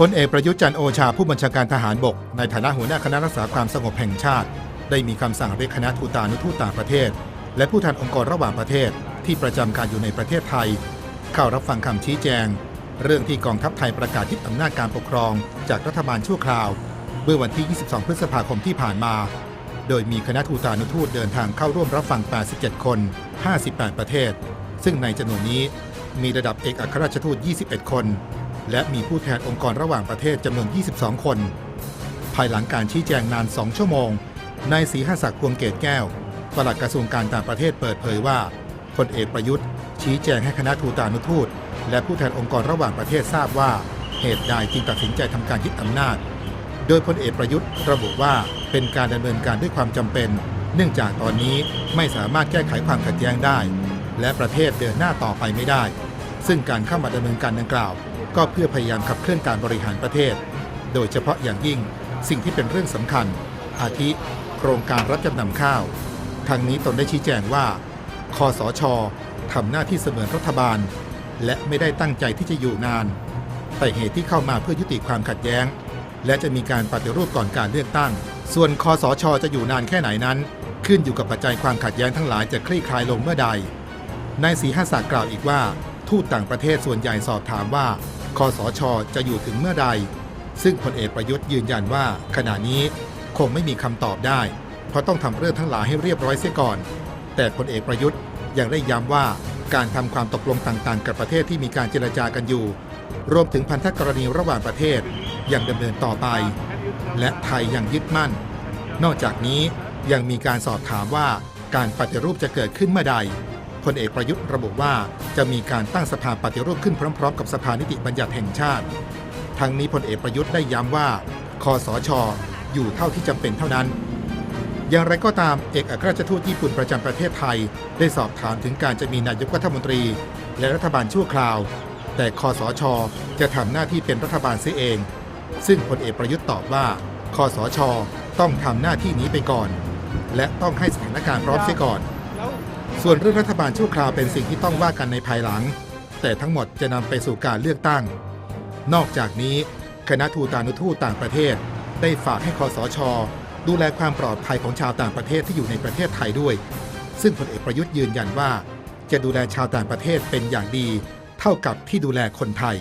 พลเอกประยุทธ์จันโอชาผู้บัญชาการทหารบก ในฐานะหัวหน้าคณะรักษาความสงบแห่งชาติ ได้มีคำสั่งเรียกคณะทูตานุทูตต่างประเทศ และผู้แทนองค์กรระหว่างประเทศ ที่ประจำการอยู่ในประเทศไทย เข้ารับฟังคำชี้แจง เรื่องที่กองทัพไทยประกาศยึดอำนาจการปกครอง จากรัฐบาลชั่วคราว เมื่อวันที่ 22 พฤษภาคมที่ผ่านมา โดยมีคณะทูตานุทูตเดินทางเข้าร่วมรับฟัง 87 คน 58 ประเทศ ซึ่งในจำนวนนี้มีระดับเอกอัครราชทูต 21 คน และมีผู้แทนองค์กรระหว่างประเทศจำนวน 22 คน ภายหลังการชี้แจงนาน 2 ชั่วโมง นายศรีหศักดิ์พวงเกตแก้วปลัดกระทรวงการต่างประเทศเปิดเผยว่าพลเอกประยุทธ์ ชี้แจงให้คณะทูตานุทูต และผู้แทนองค์กรระหว่างประเทศทราบว่า เหตุใดจึงตัดสินใจทำการยึดอำนาจ โดยพลเอกประยุทธ์ระบุว่าเป็นการดำเนินการด้วยความจำเป็น เนื่องจากตอนนี้ไม่สามารถแก้ไขความขัดแย้งได้ และประเทศเดินหน้าต่อไปไม่ได้ ซึ่งการเข้ามาดำเนินการดังกล่าว ก็เพื่อพยายามขับเคลื่อนการบริหารประเทศ โดยเฉพาะอย่างยิ่งสิ่งที่เป็นเรื่องสำคัญ อาทิ โครงการรับจำนำข้าว ทางนี้ตนได้ชี้แจงว่า คอสชทำหน้าที่เสมือนรัฐบาล และไม่ได้ตั้งใจที่จะอยู่นาน แต่เหตุที่เข้ามาเพื่อยุติความขัดแย้ง และจะมีการปฏิรูปก่อนการเลือกตั้ง ส่วนคอสชจะอยู่นานแค่ไหนนั้น ขึ้นอยู่กับปัจจัยความขัดแย้งทั้งหลายจะคลี่คลายลงเมื่อใดนายศรีหศักดิ์กล่าวอีกว่า ทูตต่างประเทศส่วนใหญ่สอบถามว่า คอสชจะอยู่ถึงเมื่อใด ซึ่งพลเอกประยุทธ์ยืนยันว่า ขณะนี้คงไม่มีคำตอบได้ เพราะต้องทำเรื่องทั้งหลายให้เรียบร้อยเสียก่อน แต่พลเอกประยุทธ์ยังได้ย้ำว่าการทำความตกลงต่างๆ กับประเทศที่มีการเจรจากันอยู่ รวมถึงพันธกรณีระหว่างประเทศยังดำเนินต่อไป และไทยยังยึดมั่น นอกจากนี้ยังมีการสอบถามว่าการปฏิรูปจะเกิดขึ้นเมื่อใด พลเอกประยุทธ์ระบุว่าจะมีการตั้งสภาปฏิรูปขึ้นพร้อม ๆ กับสภานิติบัญญัติแห่งชาติ ทั้งนี้พลเอกประยุทธ์ได้ย้ำว่าคอสชอยู่เท่าที่จำเป็นเท่านั้น อย่างไรก็ตามเอกอัครราชทูตญี่ปุ่นประจำประเทศไทย ได้สอบถามถึงการจะมีนายกรัฐมนตรี และรัฐบาลชั่วคราว แต่คอสชจะทำหน้าที่เป็นรัฐบาลเสียเอง ซึ่งพลเอกประยุทธ์ตอบว่าคอสชต้องทำหน้าที่นี้ไปก่อน และต้องให้สถานการณ์พร้อมเสียก่อน ส่วนเรื่องรัฐบาลชั่วคราวเป็นสิ่งที่ต้องว่ากันในภายหลัง แต่ทั้งหมดจะนำไปสู่การเลือกตั้ง นอกจากนี้ คณะทูตานุทูตต่างประเทศ ได้ฝากให้คอสช ดูแลความปลอดภัยของชาวต่างประเทศที่อยู่ในประเทศไทยด้วย ซึ่งพลเอกประยุทธ์ยืนยันว่า จะดูแลชาวต่างประเทศเป็นอย่างดี เท่ากับที่ดูแลคนไทย